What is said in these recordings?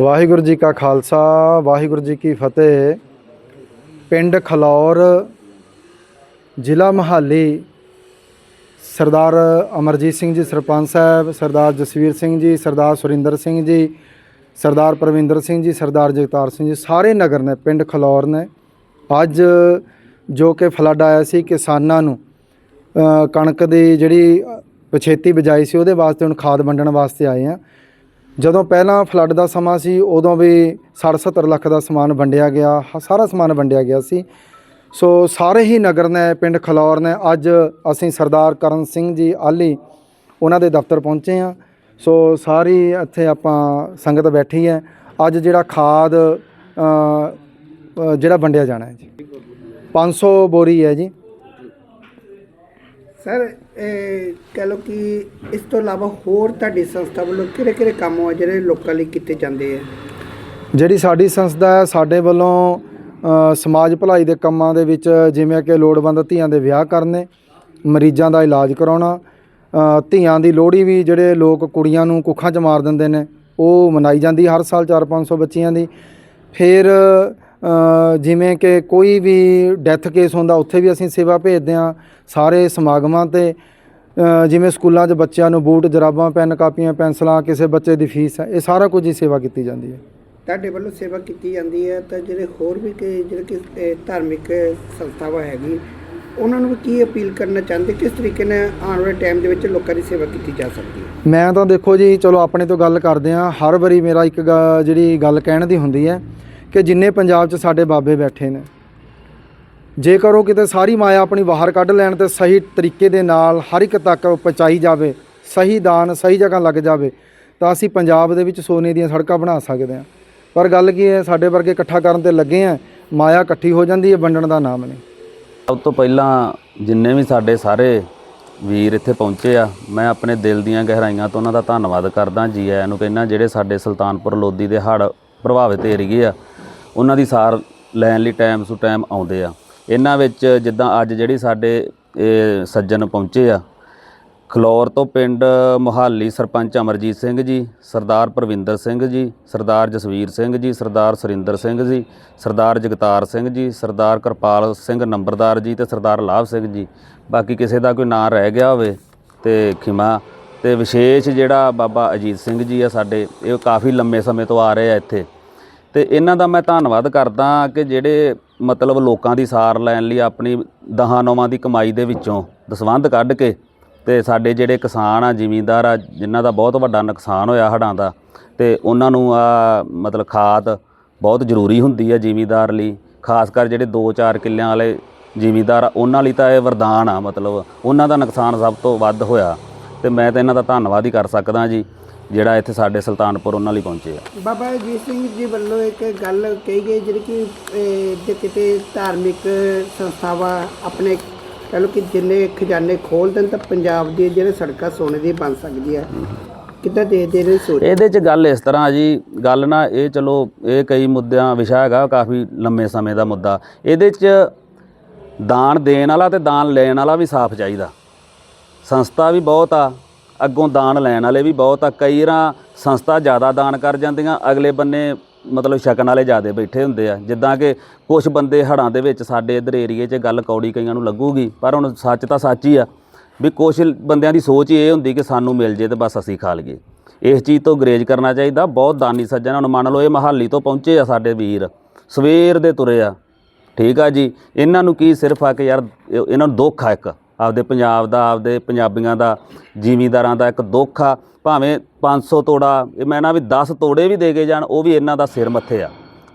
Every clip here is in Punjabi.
ਵਾਹਿਗੁਰੂ ਜੀ ਕਾ ਖਾਲਸਾ, ਵਾਹਿਗੁਰੂ ਜੀ ਕੀ ਫਤਿਹ। ਪਿੰਡ ਖਲੌਰ, ਜ਼ਿਲ੍ਹਾ ਮਹਾਲੀ, ਸਰਦਾਰ ਅਮਰਜੀਤ ਸਿੰਘ ਜੀ ਸਰਪੰਚ ਸਾਹਿਬ, ਸਰਦਾਰ ਜਸਵੀਰ ਸਿੰਘ ਜੀ, ਸਰਦਾਰ ਸੁਰਿੰਦਰ ਸਿੰਘ ਜੀ, ਸਰਦਾਰ ਪ੍ਰਵਿੰਦਰ ਸਿੰਘ ਜੀ, ਸਰਦਾਰ ਜਗਤਾਰ ਸਿੰਘ ਜੀ, ਸਾਰੇ ਨਗਰ ਨੇ, ਪਿੰਡ ਖਲੌਰ ਨੇ। ਅੱਜ ਜੋ ਕਿ ਫਲੱਡ ਆਇਆ ਸੀ ਕਿਸਾਨਾਂ ਨੂੰ ਕਣਕ ਦੀ ਜਿਹੜੀ ਪਛੇਤੀ ਬਿਜਾਈ ਸੀ, ਉਹਦੇ ਵਾਸਤੇ ਹੁਣ ਖਾਦ ਵੰਡਣ ਵਾਸਤੇ ਆਏ ਆ। ਜਦੋਂ ਪਹਿਲਾਂ ਫਲੱਡ ਦਾ ਸਮਾਂ ਸੀ, ਉਦੋਂ ਵੀ 60-70 ਲੱਖ ਦਾ ਸਮਾਨ ਵੰਡਿਆ ਗਿਆ, ਹ- ਸਾਰਾ ਸਮਾਨ ਵੰਡਿਆ ਗਿਆ ਸੀ। ਸੋ ਸਾਰੇ ਹੀ ਨਗਰ ਨੇ, ਪਿੰਡ ਖਲੌਰ ਨੇ, ਅੱਜ ਅਸੀਂ ਸਰਦਾਰ ਕਰਨ ਸਿੰਘ ਜੀ ਆਲੀ ਉਹਨਾਂ ਦੇ ਦਫ਼ਤਰ ਪਹੁੰਚੇ ਆ ਸੋ ਸਾਰੀ ਇੱਥੇ ਆਪਾਂ ਸੰਗਤ ਬੈਠੀ ਹੈ। ਅੱਜ ਜਿਹੜਾ ਖਾਦ ਜਿਹੜਾ ਵੰਡਿਆ ਜਾਣਾ ਹੈ ਜੀ। 500 ਬੋਰੀ ਹੈ ਜੀ। ਸਰ, ਇਹ ਕਹ ਲਓ ਕਿ ਇਸ ਤੋਂ ਇਲਾਵਾ ਹੋਰ ਤੁਹਾਡੀ ਸੰਸਥਾ ਵੱਲੋਂ ਕਿਹੜੇ ਕਿਹੜੇ ਕੰਮ ਆ ਜਿਹੜੇ ਲੋਕਾਂ ਲਈ ਕੀਤੇ ਜਾਂਦੇ ਆ? ਜਿਹੜੀ ਸਾਡੀ ਸੰਸਥਾ ਹੈ, ਸਾਡੇ ਵੱਲੋਂ ਸਮਾਜ ਭਲਾਈ ਦੇ ਕੰਮਾਂ ਦੇ ਵਿੱਚ ਜਿਵੇਂ ਕਿ ਲੋੜਵੰਦ ਧੀਆਂ ਦੇ ਵਿਆਹ ਕਰਨੇ, ਮਰੀਜ਼ਾਂ ਦਾ ਇਲਾਜ ਕਰਾਉਣਾ ਧੀਆਂ ਦੀ ਲੋਹੜੀ ਵੀ ਜਿਹੜੇ ਲੋਕ ਕੁੜੀਆਂ ਨੂੰ ਕੁੱਖਾਂ 'ਚ ਮਾਰ ਦਿੰਦੇ ਨੇ, ਉਹ ਮਨਾਈ ਜਾਂਦੀ ਹਰ ਸਾਲ 4-500 ਬੱਚੀਆਂ ਦੀ। ਫਿਰ ਜਿਵੇਂ ਕਿ ਕੋਈ ਵੀ ਡੈਥ ਕੇਸ ਹੁੰਦਾ ਉੱਥੇ ਵੀ ਅਸੀਂ ਸੇਵਾ ਭੇਜਦੇ ਹਾਂ ਸਾਰੇ ਸਮਾਗਮਾਂ ਤੇ। ਜਿਵੇਂ ਸਕੂਲਾਂ 'ਚ ਬੱਚਿਆਂ ਨੂੰ ਬੂਟ ਜਰਾਬਾਂ ਪੈਨ ਕਾਪੀਆਂ ਪੈਨਸਲਾਂ ਕਿਸੇ ਬੱਚੇ ਦੀ ਫੀਸ ਹੈ ਇਹ ਸਾਰਾ ਕੁਝ ਹੀ ਸੇਵਾ ਕੀਤੀ ਜਾਂਦੀ ਹੈ। ਤੁਹਾਡੇ ਵੱਲੋਂ ਸੇਵਾ ਕੀਤੀ ਜਾਂਦੀ ਹੈ ਤਾਂ ਜਿਹੜੇ ਹੋਰ ਵੀ ਕਿ ਜਿਹੜੇ ਕਿ ਧਾਰਮਿਕ ਸੰਸਥਾਵਾਂ ਹੈਗੀ ਉਹਨਾਂ ਨੂੰ ਵੀ ਕੀ ਅਪੀਲ ਕਰਨਾ ਚਾਹੁੰਦੇ? ਕਿਸ ਤਰੀਕੇ ਨਾਲ ਆਉਣ ਵਾਲੇ ਟਾਈਮ ਦੇ ਵਿੱਚ ਲੋਕਾਂ ਦੀ ਸੇਵਾ ਕੀਤੀ ਜਾ ਸਕਦੀ ਹੈ? ਮੈਂ ਤਾਂ ਦੇਖੋ ਜੀ ਚਲੋ ਆਪਣੇ ਤੋਂ ਗੱਲ ਕਰਦੇ ਹਾਂ। ਹਰ ਵਾਰੀ ਮੇਰਾ ਇੱਕ ਜਿਹੜੀ ਗੱਲ ਕਹਿਣ ਦੀ ਹੁੰਦੀ ਹੈ ਕਿ ਜਿੰਨੇ ਪੰਜਾਬ 'ਚ ਸਾਡੇ ਬਾਬੇ ਬੈਠੇ ਨੇ। ਜੇਕਰ ਉਹ ਕਿਤੇ ਸਾਰੀ ਮਾਇਆ ਆਪਣੀ ਬਾਹਰ ਕੱਢ ਲੈਣ ਤੇ ਸਹੀ ਤਰੀਕੇ ਦੇ ਨਾਲ ਹਰ ਇੱਕ ਤੱਕ ਪਹੁੰਚਾਈ ਜਾਵੇ, ਸਹੀ ਦਾਨ, ਸਹੀ ਜਗ੍ਹਾ ਲੱਗ ਜਾਵੇ, ਤਾਂ ਅਸੀਂ ਪੰਜਾਬ ਦੇ ਵਿੱਚ ਸੋਨੇ ਦੀਆਂ ਸੜਕਾਂ ਬਣਾ ਸਕਦੇ ਹਾਂ। ਪਰ ਗੱਲ ਕੀ ਹੈ, ਸਾਡੇ ਵਰਗੇ ਇਕੱਠਾ ਕਰਨ ਤੇ ਲੱਗੇ ਆ ਮਾਇਆ ਇਕੱਠੀ ਹੋ ਜਾਂਦੀ ਹੈ, ਵੰਡਣ ਦਾ ਨਾਮ ਨਹੀਂ। ਸਭ ਤੋਂ ਪਹਿਲਾਂ ਜਿੰਨੇ ਵੀ ਸਾਡੇ ਸਾਰੇ ਵੀਰ ਇੱਥੇ ਪਹੁੰਚੇ ਆ, ਮੈਂ ਆਪਣੇ ਦਿਲ ਦੀਆਂ ਗਹਿਰਾਈਆਂ ਤੋਂ ਉਹਨਾਂ ਦਾ ਧੰਨਵਾਦ ਕਰਦਾ ਜੀ ਆਇਆਂ ਨੂੰ ਕਹਿੰਦਾ ਜਿਹੜੇ ਸਾਡੇ ਸੁਲਤਾਨਪੁਰ ਲੋਧੀ ਦੇ ਹੜ੍ਹ ਪ੍ਰਭਾਵਿਤ ਏਰੀਏ ਆ। ਉਹਨਾਂ ਦੀ ਸਾਰ ਲੈਣ ਲਈ ਟਾਈਮ ਸੁ ਟਾਈਮ ਆਉਂਦੇ ਆ। ਇਹਨਾਂ ਵਿੱਚ ਜਿੱਦਾਂ ਅੱਜ ਜਿਹੜੀ ਸਾਡੇ, ਇਹ ਸੱਜਣ ਪਹੁੰਚੇ ਆ, ਖਲੌਰ ਤੋਂ ਪਿੰਡ ਮੁਹਾਲੀ ਸਰਪੰਚ ਅਮਰਜੀਤ ਸਿੰਘ ਜੀ, ਸਰਦਾਰ ਪ੍ਰਵਿੰਦਰ ਸਿੰਘ ਜੀ, ਸਰਦਾਰ ਜਸਵੀਰ ਸਿੰਘ ਜੀ, ਸਰਦਾਰ ਸੁਰਿੰਦਰ ਸਿੰਘ ਜੀ, ਸਰਦਾਰ ਜਗਤਾਰ ਸਿੰਘ ਜੀ, ਸਰਦਾਰ ਕਿਰਪਾਲ ਸਿੰਘ ਨੰਬਰਦਾਰ ਜੀ ਤੇ ਸਰਦਾਰ ਲਾਭ ਸਿੰਘ ਜੀ। ਬਾਕੀ ਕਿਸੇ ਦਾ ਕੋਈ ਨਾਂ ਰਹਿ ਗਿਆ ਹੋਵੇ ਤੇ ਖਿਮਾ, ਤੇ ਵਿਸ਼ੇਸ਼ ਜਿਹੜਾ ਬਾਬਾ ਅਜੀਤ ਸਿੰਘ ਜੀ ਆ ਸਾਡੇ, ਇਹ ਕਾਫੀ ਲੰਮੇ ਸਮੇਂ ਤੋਂ ਆ ਰਹੇ ਆ ਇੱਥੇ। ਤੇ ਇਹਨਾਂ ਦਾ ਮੈਂ ਧੰਨਵਾਦ ਕਰਦਾ ਕਿ ਜਿਹੜੇ ਮਤਲਬ ਲੋਕਾਂ ਦੀ ਸਾਰ ਲੈਣ ਲਈ ਆਪਣੀ ਦਹਾਂ ਨੌਵਾਂ ਦੀ ਕਮਾਈ ਦੇ ਵਿੱਚੋਂ ਦਸਵੰਧ ਕੱਢ ਕੇ ਤੇ ਸਾਡੇ ਜਿਹੜੇ ਕਿਸਾਨ ਆ, ਜ਼ਿਮੀਂਦਾਰ ਆ, ਜਿਨ੍ਹਾਂ ਦਾ ਬਹੁਤ ਵੱਡਾ ਨੁਕਸਾਨ ਹੋਇਆ ਹੜ੍ਹਾਂ ਦਾ ਤੇ ਉਹਨਾਂ ਨੂੰ ਆ, ਮਤਲਬ ਖਾਦ ਬਹੁਤ ਜ਼ਰੂਰੀ ਹੁੰਦੀ ਆ ਜ਼ਿਮੀਂਦਾਰ ਲਈ, ਖਾਸ ਕਰ ਜਿਹੜੇ 2-4 ਕਿੱਲਿਆਂ ਵਾਲੇ ਜ਼ਿਮੀਂਦਾਰ ਆ, ਉਹਨਾਂ ਲਈ ਤਾਂ ਇਹ ਵਰਦਾਨ ਆ ਮਤਲਬ, ਉਹਨਾਂ ਦਾ ਨੁਕਸਾਨ ਸਭ ਤੋਂ ਵੱਧ ਹੋਇਆ ਤੇ ਮੈਂ ਤਾਂ ਇਹਨਾਂ ਦਾ ਧੰਨਵਾਦ ਹੀ ਕਰ ਸਕਦਾ ਜੀ। ਜਿਹੜਾ ਇੱਥੇ ਸਾਡੇ ਸੁਲਤਾਨਪੁਰ ਉਹਨਾਂ ਲਈ ਪਹੁੰਚੇ ਆ। ਬਾਬਾ ਅਜੀਤ ਸਿੰਘ ਜੀ ਵੱਲੋਂ ਇੱਕ ਗੱਲ ਕਹੀ ਗਈ ਜਿਹੜੀ ਕਿ ਜੇ ਕਿਤੇ ਧਾਰਮਿਕ ਸੰਸਥਾਵਾਂ ਆਪਣੇ ਕਹ ਲਓ ਕਿ ਜਿੰਨੇ ਖਜ਼ਾਨੇ ਖੋਲ ਦੇਣ ਤਾਂ ਪੰਜਾਬ ਦੀ ਜਿਹੜੇ ਸੜਕਾਂ ਸੋਨੇ ਦੀ ਬਣ ਸਕਦੀ ਹੈ ਕਿੱਦਾਂ ਦੇ ਦੇ ਰਹੇ ਸੋਚ? ਇਹਦੇ 'ਚ ਗੱਲ ਇਸ ਤਰ੍ਹਾਂ ਜੀ ਗੱਲ ਨਾ ਇਹ ਚਲੋ ਇਹ ਕਈ ਮੁੱਦਿਆਂ ਵਿਸ਼ਾ ਹੈਗਾ ਕਾਫੀ ਲੰਮੇ ਸਮੇਂ ਦਾ ਮੁੱਦਾ। ਇਹਦੇ 'ਚ ਦਾਨ ਦੇਣ ਵਾਲਾ ਤੇ ਦਾਨ ਲੈਣ ਵਾਲਾ ਵੀ ਸਾਫ਼ ਚਾਹੀਦਾ। ਸੰਸਥਾ ਵੀ ਬਹੁਤ ਆ ਅੱਗੋਂ ਦਾਨ ਲੈਣ ਵਾਲੇ ਵੀ ਬਹੁਤ ਆ। ਕਈ ਰਾਂ ਸੰਸਥਾ ਜ਼ਿਆਦਾ ਦਾਨ ਕਰ ਜਾਂਦੀਆਂ, ਅਗਲੇ ਬੰਨੇ ਮਤਲਬ ਛਕਣ ਵਾਲੇ ਜ਼ਿਆਦੇ ਬੈਠੇ ਹੁੰਦੇ ਆ। ਜਿੱਦਾਂ ਕਿ ਕੁਝ ਬੰਦੇ ਹੜਾਂ ਦੇ ਵਿੱਚ ਸਾਡੇ ਇਧਰ ਏਰੀਏ 'ਚ ਗੱਲ ਕੌੜੀ ਕਈਆਂ ਨੂੰ ਲੱਗੂਗੀ, ਪਰ ਹੁਣ ਸੱਚ ਤਾਂ ਸੱਚ ਹੀ ਆ ਵੀ ਕੁਝ ਬੰਦਿਆਂ ਦੀ ਸੋਚ ਹੀ ਇਹ ਹੁੰਦੀ ਕਿ ਸਾਨੂੰ ਮਿਲ ਜੇ ਤੇ ਬਸ ਅਸੀਂ ਖਾ ਲਈਏ। ਇਸ ਚੀਜ਼ ਤੋਂ ਗਰੇਜ ਕਰਨਾ ਚਾਹੀਦਾ, ਬਹੁਤ ਦਾਨੀ ਸੱਜਣ ਹੁਣ ਮੰਨ ਲਓ ਇਹ ਮਹਾਲੀ ਤੋਂ ਪਹੁੰਚੇ ਆ ਸਾਡੇ ਵੀਰ, ਸਵੇਰ ਦੇ ਤੁਰੇ ਆ। ਠੀਕ ਆ ਜੀ, ਇਹਨਾਂ ਨੂੰ ਕੀ ਸਿਰਫ ਆ ਕਿ ਯਾਰ ਇਹਨਾਂ ਨੂੰ ਦੁੱਖ ਆ ਇੱਕ। ਆਪਦੇ ਪੰਜਾਬ ਦਾ ਆਪਦੇ ਪੰਜਾਬੀਆਂ ਦਾ ਜ਼ਿਮੀਂਦਾਰਾਂ ਦਾ ਇੱਕ ਦੁੱਖ ਆ। ਭਾਵੇਂ 500 ਤੋੜਾ ਇਹ ਮੈਂ ਨਾ ਵੀ 10 ਤੋੜੇ ਵੀ ਦੇ ਕੇ ਜਾਣ ਉਹ ਵੀ ਇਹਨਾਂ ਦਾ ਸਿਰ ਮੱਥੇ ਆ।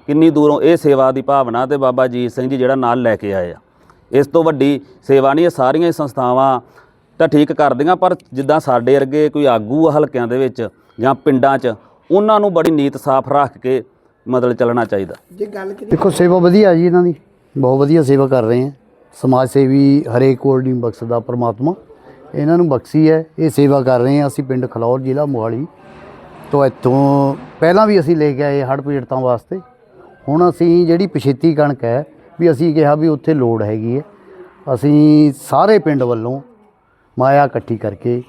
ਕਿੰਨੀ ਦੂਰੋਂ ਇਹ ਸੇਵਾ ਦੀ ਭਾਵਨਾ ਤੇ ਬਾਬਾ ਜੀਤ ਸਿੰਘ ਜੀ ਜਿਹੜਾ ਨਾਲ ਲੈ ਕੇ ਆਏ ਆ। ਇਸ ਤੋਂ ਵੱਡੀ ਸੇਵਾ ਨਹੀਂ ਇਹ ਸਾਰੀਆਂ ਹੀ ਸੰਸਥਾਵਾਂ ਤਾਂ ਠੀਕ ਕਰਦੀਆਂ ਪਰ ਜਿੱਦਾਂ ਸਾਡੇ ਵਰਗੇ ਕੋਈ ਆਗੂ ਆ ਹਲਕਿਆਂ ਦੇ ਵਿੱਚ ਜਾਂ ਪਿੰਡਾਂ 'ਚ ਉਹਨਾਂ ਨੂੰ ਬੜੀ ਨੀਤ ਸਾਫ਼ ਰੱਖ ਕੇ ਮਤਲਬ ਚੱਲਣਾ ਚਾਹੀਦਾ। ਜੇ ਗੱਲ ਕਰੀਏ ਦੇਖੋ ਸੇਵਾ ਵਧੀਆ ਜੀ ਇਹਨਾਂ ਦੀ। ਬਹੁਤ ਵਧੀਆ ਸੇਵਾ ਕਰ ਰਹੇ ਹੈ ਸਮਾਜ ਸੇਵੀ ਹਰੇਕ ਕੋਲ ਨਹੀਂ ਬਖਸ਼ਦਾ ਪ੍ਰਮਾਤਮਾ। ਇਹਨਾਂ ਨੂੰ ਬਖਸ਼ੀ ਹੈ, ਇਹ ਸੇਵਾ ਕਰ ਰਹੇ ਹਾਂ ਅਸੀਂ ਪਿੰਡ ਖਲੌਰ ਜ਼ਿਲ੍ਹਾ ਮੋਹਾਲੀ ਤੋਂ ਇੱਥੋਂ। ਪਹਿਲਾਂ ਵੀ ਅਸੀਂ ਲੈ ਕੇ ਆਏ ਹੜ੍ਹ ਪੀੜਤਾਂ ਵਾਸਤੇ। ਹੁਣ ਅਸੀਂ ਜਿਹੜੀ ਪਛੇਤੀ ਕਣਕ ਹੈ, ਵੀ ਅਸੀਂ ਕਿਹਾ ਵੀ ਉੱਥੇ ਲੋੜ ਹੈਗੀ ਹੈ। ਅਸੀਂ ਸਾਰੇ ਪਿੰਡ ਵੱਲੋਂ ਮਾਇਆ ਇਕੱਠੀ ਕਰਕੇ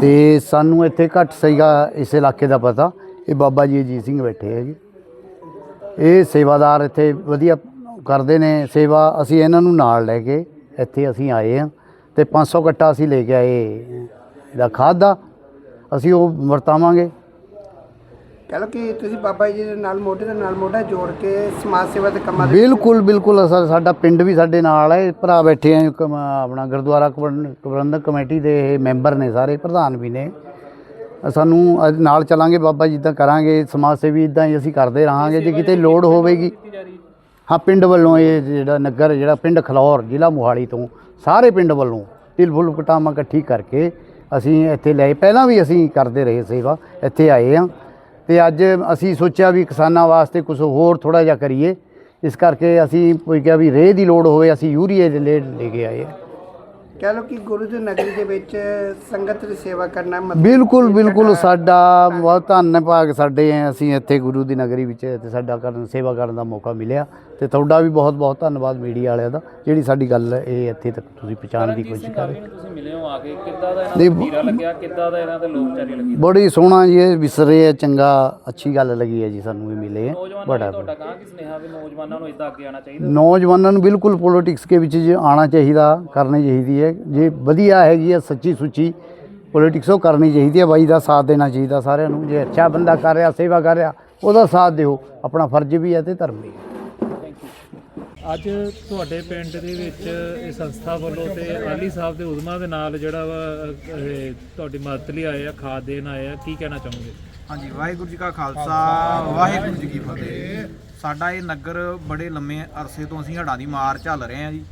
ਤੇ ਸਾਨੂੰ ਇੱਥੇ ਘੱਟ ਸੀਗਾ ਇਸ ਇਲਾਕੇ ਦਾ ਪਤਾ। ਇਹ ਬਾਬਾ ਜੀ ਅਜੀਤ ਸਿੰਘ ਬੈਠੇ ਹੈ ਜੀ ਇਹ ਸੇਵਾਦਾਰ ਇੱਥੇ ਵਧੀਆ ਕਰਦੇ ਨੇ ਸੇਵਾ ਅਸੀਂ ਇਹਨਾਂ ਨੂੰ ਨਾਲ ਲੈ ਕੇ ਇੱਥੇ ਅਸੀਂ ਆਏ ਹਾਂ ਤੇ 500 ਕੱਟਾ ਅਸੀਂ ਲੈ ਕੇ ਆਏ ਇਹਦਾ ਖਾਦ ਦਾ। ਅਸੀਂ ਉਹ ਵਰਤਾਵਾਂਗੇ। ਕਹ ਲਓ ਕਿ ਤੁਸੀਂ ਬਾਬਾ ਜੀ ਦੇ ਨਾਲ ਮੋਢੇ ਦੇ ਨਾਲ ਮੋਢਾ ਜੋੜ ਕੇ ਸਮਾਜ ਸੇਵਾ ਦੇ ਕੰਮਾਂ ਦੇ ਬਿਲਕੁਲ ਬਿਲਕੁਲ ਅਸਲ ਸਾਡਾ ਪਿੰਡ ਵੀ ਸਾਡੇ ਨਾਲ ਹੈ। ਭਰਾ ਬੈਠੇ ਆ ਆਪਣਾ ਗੁਰਦੁਆਰਾ ਪ੍ਰਬੰਧ- ਪ੍ਰਬੰਧਕ ਕਮੇਟੀ ਦੇ ਇਹ ਮੈਂਬਰ ਨੇ ਸਾਰੇ ਪ੍ਰਧਾਨ ਵੀ ਨੇ। ਸਾਨੂੰ ਨਾਲ ਚੱਲਾਂਗੇ ਬਾਬਾ ਜੀ ਇਦਾਂ ਕਰਾਂਗੇ। ਸਮਾਜ ਸੇਵੀ ਇਦਾਂ ਹੀ ਅਸੀਂ ਕਰਦੇ ਰਹਾਂਗੇ। ਜੇ ਕਿਤੇ ਲੋੜ ਹੋਵੇਗੀ ਹਾਂ, ਪਿੰਡ ਵੱਲੋਂ ਇਹ ਜਿਹੜਾ ਨਗਰ, ਜਿਹੜਾ ਪਿੰਡ ਖਲੌਰ, ਜ਼ਿਲ੍ਹਾ ਮੋਹਾਲੀ ਤੋਂ ਸਾਰੇ ਪਿੰਡ ਵੱਲੋਂ ਤਿਲ ਫੁੱਲ ਕਟਾਮਾ ਇਕੱਠੀ ਕਰਕੇ ਅਸੀਂ ਇੱਥੇ ਲਏ ਪਹਿਲਾਂ ਵੀ ਅਸੀਂ ਕਰਦੇ ਰਹੇ ਸੇਵਾ, ਇੱਥੇ ਆਏ ਹਾਂ। ਤੇ ਅੱਜ ਅਸੀਂ ਸੋਚਿਆ ਵੀ ਕਿਸਾਨਾਂ ਵਾਸਤੇ ਕੁਝ ਹੋਰ ਥੋੜਾ ਜਿਹਾ ਕਰੀਏ। ਇਸ ਕਰਕੇ ਅਸੀਂ ਕੋਈ ਕਿਹਾ ਵੀ ਰੇਹ ਦੀ ਲੋੜ ਹੋਵੇ, ਅਸੀਂ ਯੂਰੀਏ ਦੇ ਲੈ ਲੈ ਕੇ ਆਏ ਹਾਂ। ਕਹ ਲਓ ਕਿ ਗੁਰੂ ਦੀ ਨਗਰੀ ਦੇ ਵਿੱਚ ਸੰਗਤ ਦੀ ਸੇਵਾ ਕਰਨਾ ਮਤਲਬ ਬਿਲਕੁਲ ਬਿਲਕੁਲ ਸਾਡਾ ਬਹੁਤ ਧੰਨਵਾਦ ਸਾਡੇ ਹੈ ਅਸੀਂ ਇੱਥੇ ਗੁਰੂ ਦੀ ਨਗਰੀ ਵਿੱਚ ਤੇ ਸਾਡਾ ਕਰਨ ਸੇਵਾ ਕਰਨ ਦਾ ਮੌਕਾ ਮਿਲਿਆ ਤੇ ਤੁਹਾਡਾ ਵੀ ਬਹੁਤ ਬਹੁਤ ਧੰਨਵਾਦ ਮੀਡੀਆ ਵਾਲਿਆਂ ਦਾ ਜਿਹੜੀ ਸਾਡੀ ਗੱਲ ਇਹ ਇੱਥੇ ਤੱਕ ਤੁਸੀਂ ਪਹੁੰਚਾਉਣ ਦੀ ਕੋਸ਼ਿਸ਼ ਕਰ ਰਹੇ। ਹੋ। ਤੁਸੀਂ ਮਿਲੇ ਹੋ ਆ ਕੇ ਕਿੱਦਾਂ ਦਾ ਇਹਨਾਂ ਨਹੀਂ, ਦਾ ਵੀਰਾ ਲੱਗਿਆ ਕਿੱਦਾਂ ਦਾ ਇਹਨਾਂ ਦੇ ਲੋਕਚਾਰੀ ਲੱਗੀ? ਬੜੀ ਸੋਹਣਾ ਜੀ ਇਹ ਵਿਸਰੇ ਹੈ ਚੰਗਾ ਅੱਛੀ ਗੱਲ ਲੱਗੀ ਹੈ ਜੀ ਸਾਨੂੰ ਵੀ ਮਿਲੇ ਬੜਾ ਤੁਹਾਡਾ ਕਹਾਂ ਕਿ ਸੁਨੇਹਾ ਵੀ ਨੌਜਵਾਨਾਂ ਨੂੰ ਇਦਾਂ ਅੱਗੇ ਆਉਣਾ ਚਾਹੀਦਾ? ਨੌਜਵਾਨਾਂ ਨੂੰ ਬਿਲਕੁਲ ਪੋਲਿਟਿਕਸ ਦੇ ਵਿੱਚ ਜੇ ਆਉਣਾ ਚਾਹੀਦਾ ਕਰਨੀ ਚਾਹੀਦੀ ਹੈ। ਜੇ ਵਧੀਆ ਹੈਗੀ ਹੈ ਸੱਚੀ ਸੁੱਚੀ ਪੋਲਿਟਿਕਸ ਉਹ ਕਰਨੀ ਚਾਹੀਦੀ ਹੈ ਬਾਈ ਦਾ ਸਾਥ ਦੇਣਾ ਚਾਹੀਦਾ ਸਾਰਿਆਂ ਨੂੰ। ਜੇ ਅੱਛਾ ਬੰਦਾ ਕਰ ਰਿਹਾ ਸੇਵਾ ਕਰ ਰਿਹਾ ਉਹਦਾ ਸਾਥ ਦਿਓ। ਆਪਣਾ ਫਰਜ਼ ਵੀ ਹੈ ਤੇ ਧਰਮ ਵੀ ਹੈ। ਅੱਜ ਤੁਹਾਡੇ ਪਿੰਡ ਦੇ ਵਿੱਚ ਇਹ ਸੰਸਥਾ ਵੱਲੋਂ ਤੇ ਆਲੀ ਸਾਹਿਬ ਦੇ ਉਦਮਾਂ ਦੇ ਨਾਲ ਜਿਹੜਾ ਵਾ ਇਹ ਤੁਹਾਡੀ ਮਦਦ ਲਈ ਆਏ ਆ ਖਾਦ ਦੇਣ ਆਏ ਆ ਕੀ ਕਹਿਣਾ ਚਾਹੋਗੇ? ਹਾਂਜੀ ਵਾਹਿਗੁਰੂ ਜੀ ਕਾ ਖਾਲਸਾ ਵਾਹਿਗੁਰੂ ਜੀ ਕੀ ਫਤਿਹ। ਸਾਡਾ ਇਹ ਨਗਰ ਬੜੇ ਲੰਮੇ ਅਰਸੇ ਤੋਂ ਅਸੀਂ ਹੜ੍ਹਾਂ ਦੀ ਮਾਰ ਝੱਲ ਰਹੇ ਹਾਂ ਜੀ।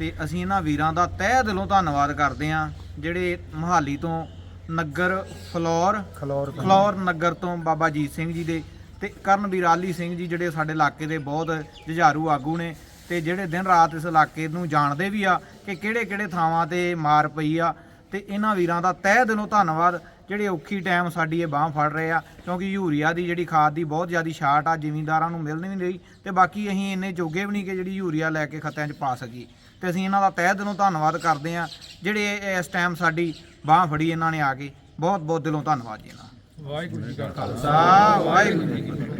ਤੇ ਅਸੀਂ ਇਹਨਾਂ ਵੀਰਾਂ ਦਾ ਤਹਿ ਦਿਲੋਂ ਧੰਨਵਾਦ ਕਰਦੇ ਹਾਂ ਜਿਹੜੇ ਮਹਾਲੀ ਤੋਂ ਨਗਰ ਫਲੋਰ ਖਲੌਰ ਖਲੌਰ ਨਗਰ ਤੋਂ ਬਾਬਾ ਜੀਤ ਸਿੰਘ ਜੀ ਦੇ ਤੇ ਕਰਨਵੀਰ ਆਲੀ ਸਿੰਘ ਜੀ ਜਿਹੜੇ ਸਾਡੇ ਇਲਾਕੇ ਦੇ ਬਹੁਤ ਜੁਝਾਰੂ ਆਗੂ ਨੇ ਤੇ ਜਿਹੜੇ ਦਿਨ ਰਾਤ ਇਸ ਇਲਾਕੇ ਨੂੰ ਜਾਣਦੇ ਵੀ ਆ ਕਿ ਕਿਹੜੇ ਕਿਹੜੇ ਥਾਵਾਂ ਤੇ ਮਾਰ ਪਈ ਆ ਤੇ ਇਹਨਾਂ ਵੀਰਾਂ ਦਾ ਤਹਿ ਦਿਲੋਂ ਧੰਨਵਾਦ ਜਿਹੜੇ ਔਖੀ ਟਾਈਮ ਸਾਡੀ ਇਹ ਬਾਹ ਫੜ ਰਹੇ ਆ ਕਿਉਂਕਿ ਯੂਰੀਆ ਦੀ ਜਿਹੜੀ ਖਾਦ ਦੀ ਬਹੁਤ ਜ਼ਿਆਦੀ ਸ਼ਾਰਟ ਆ ਜ਼ਿਮੀਂਦਾਰਾਂ ਨੂੰ ਮਿਲ ਨਹੀਂ ਰਹੀ ਤੇ ਬਾਕੀ ਅਸੀਂ ਇੰਨੇ ਜੋਗੇ ਵੀ ਨਹੀਂ ਕਿ ਜਿਹੜੀ ਯੂਰੀਆ ਲੈ ਕੇ ਖੱਤਿਆਂ 'ਚ ਪਾ ਸਕੀਏ। ਤੇ ਅਸੀਂ ਇਹਨਾਂ ਦਾ ਤਹਿ ਦਿਲੋਂ ਧੰਨਵਾਦ ਕਰਦੇ ਆ ਜਿਹੜੇ ਇਸ ਟਾਈਮ ਸਾਡੀ ਬਾਹ ਫੜੀ ਇਹਨਾਂ ਨੇ ਆ ਕੇ। ਬਹੁਤ ਬਹੁਤ ਦਿਲੋਂ ਧੰਨਵਾਦ ਜੀ ਇਹਨਾਂ। ਵਾਹਿਗੁਰੂ ਜੀ ਕਾ ਖਾਲਸਾ। ਵਾਹਿਗੁਰੂ ਜੀ ਕੀ ਫਤਿਹ।